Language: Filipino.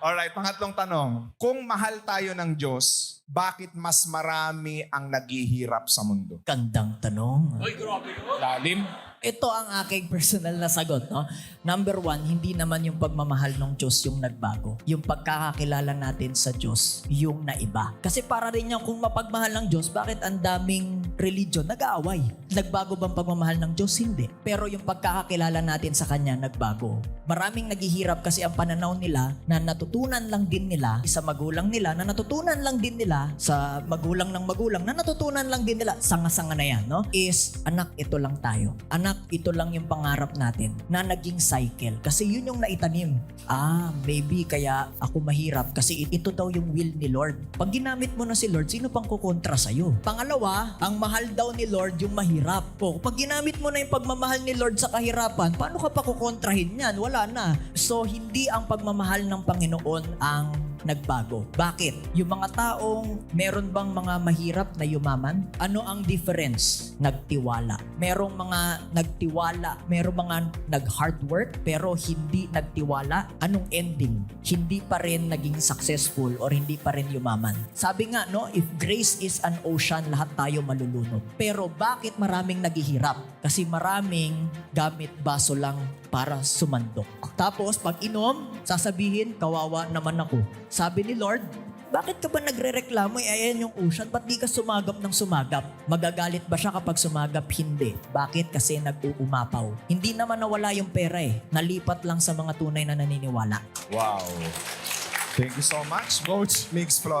Alright, pangatlong tanong. Kung mahal tayo ng Diyos, bakit mas marami ang naghihirap sa mundo? Gandang tanong. Lalim. Ito ang aking personal na sagot. No? Number one, hindi naman yung pagmamahal ng Diyos yung nagbago. Yung pagkakakilala natin sa Diyos, yung naiba. Kasi para rin yung kung mapagmahal ng Diyos, bakit ang daming religion nag-aaway? Nagbago bang pagmamahal ng Diyos? Hindi. Pero yung pagkakakilala natin sa Kanya, nagbago. Maraming naghihirap kasi ang pananaw nila na natutunan lang din nila sa magulang nila, na natutunan lang din sa magulang ng magulang, na natutunan lang din nila, sanga-sanga na yan, no? Is, anak, ito lang tayo. Anak, ito lang yung pangarap natin na naging cycle. Kasi yun yung naitanim. Ah, maybe kaya ako mahirap kasi ito daw yung will ni Lord. Pag ginamit mo na si Lord, sino pang kukontra sa'yo? Pangalawa, ang mahal daw ni Lord yung mahirap. O, pag ginamit mo na yung pagmamahal ni Lord sa kahirapan, paano ka pa kukontrahin yan? Wala na. So, hindi ang pagmamahal ng Panginoon ang nagbago. Bakit? Yung mga taong meron bang mga mahirap na yumaman? Ano ang difference? Nagtiwala. Merong mga nagtiwala, merong mga nag-hard work pero hindi nagtiwala. Anong ending? Hindi pa rin naging successful or hindi pa rin yumaman. Sabi nga, no, if grace is an ocean, lahat tayo malulunod. Pero bakit maraming naghihirap? Kasi maraming gamit baso lang para sumandok. Tapos, pag inom, sasabihin, kawawa naman ako. Sabi ni Lord, bakit ka ba nagre-reklamo? Eh, ayan yung ocean. Ba't di ka sumagap ng sumagap? Magagalit ba siya kapag sumagap? Hindi. Bakit? Kasi nag-uumapaw. Hindi naman nawala yung pera eh. Nalipat lang sa mga tunay na naniniwala. Wow. Thank you so much, Coach Mix Flores.